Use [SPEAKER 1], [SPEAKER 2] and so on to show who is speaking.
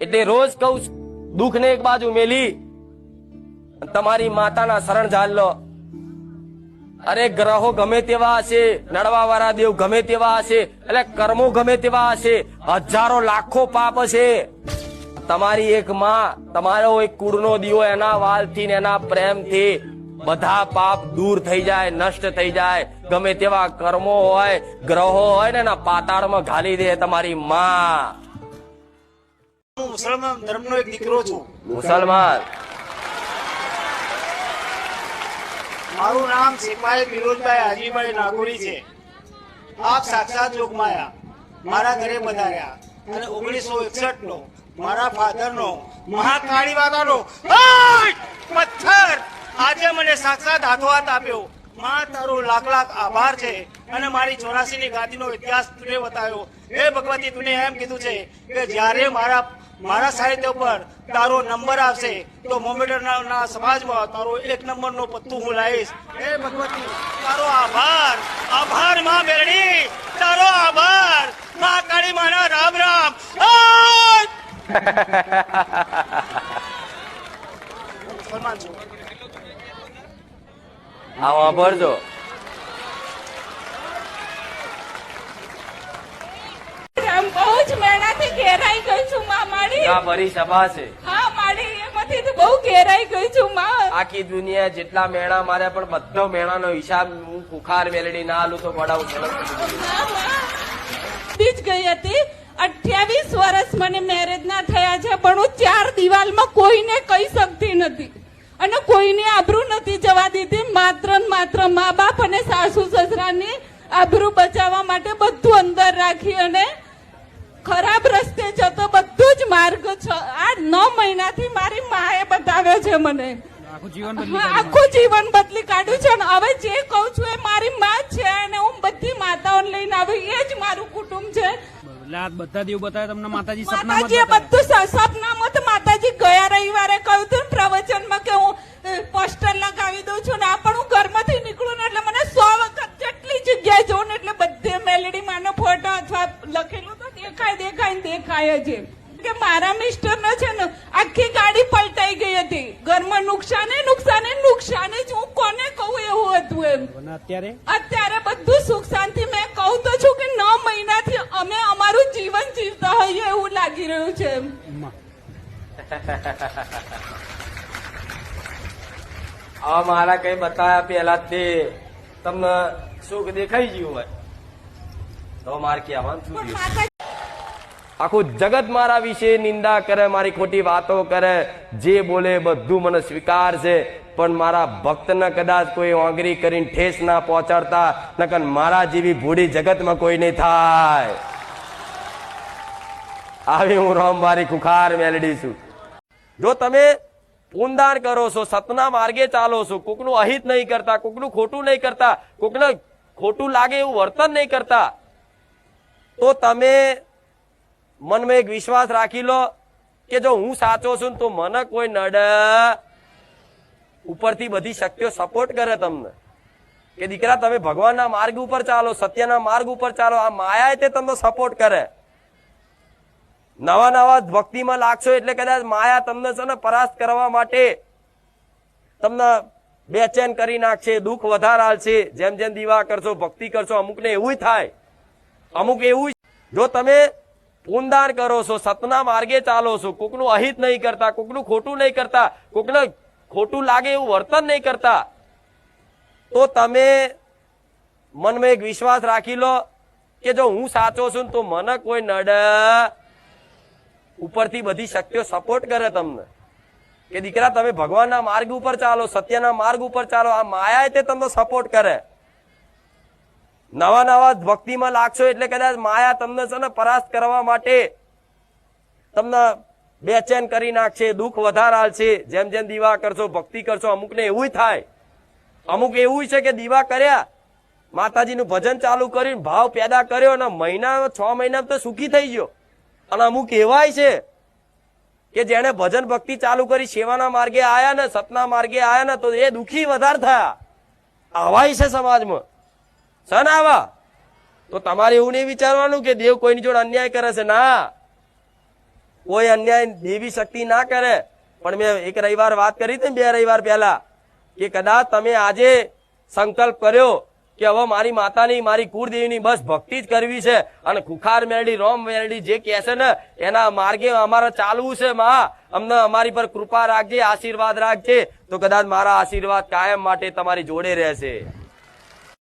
[SPEAKER 1] એટલે રોજ કહું દુઃખને એક બાજુ મેલી તમારી માતાના શરણ ઝાલ અરે ગ્રહો ગમે તેવા હશે નડવા વાળા દેવ ગમે તેવા હશે, એટલે કર્મો ગમે તેવા હશે, હજારો લાખો પાપ હશે. તમારી એક માં, તમારો એક કુળનો દીવો એના વાલથી ને એના પ્રેમથી બધા પાપ દૂર થઈ જાય, નષ્ટ થઈ જાય. ગમે તેવા કર્મો હોય, ગ્રહો હોય ને એના પાતાળમાં ઘાલી દે તમારી માં.
[SPEAKER 2] હું મુસલમાન ધર્મનો એક દીકરો છું.
[SPEAKER 1] મુસલમાન.
[SPEAKER 2] મારું નામ સિપાહી ફિરોજભાઈ હાજીભાઈ નાગોરી છે. આપ સાક્ષાત લોકમાયા. મારા ઘરે પધાર્યા. અને ઓગણીસો એકસઠ નો મારા ફાધર નો મહાકાળી આય! પથ્થર! આજે મને સાક્ષાત હાથો હાથ આપ્યો. માં તારો લાખ લાખ આભાર છે અને મારી ચોરાસી ની ગાદીનો ઇતિહાસ તુને બતાવ્યો. હે ભગવતી તુને એમ કીધું છે કે જ્યારે મારા મારા સાહિત્ય ઉપર તારો નંબર આવશે, તો મોમેડર ના સમાજમાં તારો એક નંબર નો પત્તું હું લાવીશ. હે ભગવતી, તારો આભાર. આભાર, માં બેરણી તારો આભાર. માં કાળી માના રામ રામ.
[SPEAKER 1] આ વાપરજો
[SPEAKER 3] આમ બહુ જ મેળાથી ઘેરાઈ ગઈ છું માં મારી
[SPEAKER 1] આ ભરી સભા છે.
[SPEAKER 3] હા મારી એમાંથી તો બહુ ઘેરાઈ ગઈ છું માં.
[SPEAKER 1] આખી દુનિયા જેટલા મેણા માર્યા પણ બધો મેણાનો હિસાબ હું કુખાર મેલડી ના આલું તો પડાવું સરસ
[SPEAKER 3] હા, માં. બી જ ગઈ હતી. અઠ્યાવીસ વર્ષ મને મેરેજ ના થયા છે પણ હું ચાર દિવાલમાં કોઈને કહી શકતી નથી. અને કોઈને આબરૂ નથી જવા દીધી. માત્ર માત્ર મા બાપ અને સાસુ સસરાની આબરૂ બચાવવા માટે બધું અંદર રાખી અને ખરાબ રસ્તે જતો બધું માર્ગ છો. આ નવ મહિનાથી મારી માએ બતાવ્યો છે મને.
[SPEAKER 4] આખું જીવન બદલી
[SPEAKER 3] કાઢ્યું. છે. અને હવે જે કહું છું એ મારી માં છે અને હું બધી માતાઓને લઈને આવી એ જ મારું કુટુંબ છે.
[SPEAKER 4] બધા દેવ બતાવે તમને માતાજી સપનામાં જ
[SPEAKER 3] માતાજીએ
[SPEAKER 4] બતાવે.
[SPEAKER 3] બધું સપનામાં તો માતાજી ગયા રવિવારે કહ્યું હતું પ્રવચનમાં કે હું પોસ્ટર લગાવી દઉં છું ને આ પણ હું ઘરમાંથી નીકળું ને એટલે મને સો વખત જેટલી જગ્યાએ જોઉં ને એટલે બધે મેલેડી માનો ફોટો અથવા લખેલું તો દેખાય દેખાય દેખાય જ. કે મારા મિસ્ટર નો છે ને આખી ગાડી પલટાઈ ગઈ હતી. ઘરમાં નુકસાને નુકસાને નુકસાને જ હું કોને કહું એવું હતું એમ.
[SPEAKER 4] અત્યારે?
[SPEAKER 3] અત્યારે બધું સુખ શાંતિ મેં કહું તો છું કે નવ મહિનાથી અમે અમારું જીવન જીવતા હોઈએ એવું લાગી રહ્યું છે
[SPEAKER 4] એમ.
[SPEAKER 1] આ મારા કઈ બતાવ્યા પેલા તે તમને સુખ દેખાઈ ગયું હોય. તો માર કે
[SPEAKER 3] આવવાનું
[SPEAKER 1] આખું જગત મારા વિશે નિંદા કરે, મારી ખોટી વાતો કરે, જે બોલે બધું મને સ્વીકાર છે. પણ મારા ભક્તને કદાચ કોઈ ઓંગરી કરીને ઠેસ ના પહોંચાડતા, નકર મારા જેવી ભૂડી જગતમાં કોઈ નહીં થાય. આવી હું રામબારી ખુખાર મેલડી છું. જો તમે પૂનદાન કરો છો, સતના માર્ગે ચાલો છો, કોકનું અહિત નહીં કરતા, કોકનું ખોટું નહીં કરતા, કોકને ખોટું લાગે એવું વર્તન નહીં કરતા, તો તમે મનમાં એક વિશ્વાસ રાખી લો કે જો હું સાચો છું તો મને કોઈ નડ. ઉપરથી બધી શક્તિઓ સપોર્ટ કરે તમને. કે દીકરા, તમે ભગવાનના માર્ગ ઉપર ચાલો, સત્યના માર્ગ ઉપર ચાલો, આ માયા તે તમને સપોર્ટ કરે. નવા નવા ભક્તિમાં લાગશો એટલે કદાચ માયા તમને છે ને પરાસ્ત કરવા માટે તમને બેચેન કરી નાખશે, દુઃખ વધારે આવશે જેમ જેમ દીવા કરશો, ભક્તિ કરશો, અમુકને એવું થાય. અમુક એવું જો તમે પૂનદાન કરો છો, સતના માર્ગે ચાલો છો. કોકનું અહિત નહીં કરતા, કોકનું ખોટું નહીં કરતા, કોકને ખોટું લાગે એવું વર્તન નહીં કરતા. તો તમે મનમાં એક વિશ્વાસ રાખી લો કે જો હું સાચો છું તો મને કોઈ નડ. ઉપરથી બધી શક્તિઓ સપોર્ટ કરે તમને. કે દીકરા, તમે ભગવાનના માર્ગ ઉપર ચાલો, સત્યના માર્ગ ઉપર ચાલો. આ માયા તે તમને સપોર્ટ કરે. નવા નવા ભક્તિમાં લાગશો એટલે કદાચ માયા તમને છે ને પરાસ્ત કરવા માટે તમને બેચેન કરી નાખશે, દુઃખ વધારે આવશે જેમ જેમ દીવા કરશો, ભક્તિ કરશો, અમુકને એવું થાય. અમુક એવું છે કે દીવા કર્યા, માતાજીનું ભજન ચાલુ કર્યું ભાવ પેદા કર્યો અને મહિના, છ મહિના તો સુખી થઈ ગયો. અને અમુક એવાય છે કે જેણે ભજન ભક્તિ ચાલુ કરી, સેવાના માર્ગે આયા ને, સતના માર્ગે આયા ને, તો એ દુઃખી વધારે થયા. આવાય છે સમાજમાં. છે ને આવા. તો તમારે એવું નહીં વિચારવાનું કે દેવ કોઈની જોડે અન્યાય કરે છે. ના. કોઈ અન્યાય દેવી શક્તિ ના કરે. પણ મેં એક રવિવાર વાત કરી હતી બે રવિવાર પહેલા કે કદાચ તમે આજે સંકલ્પ કર્યો કે હવે મારી માતાની, મારી કુળદેવીની બસ ભક્તિ જ કરવી છે અને ખુખાર મેરડી, રોમ મેરડી જે કહે ને, એના માર્ગે અમારે ચાલવું છે માં. અમને અમારી પર કૃપા રાખજે, આશીર્વાદ રાખજે. તો કદાચ મારા આશીર્વાદ કાયમ માટે તમારી જોડે રહેશે.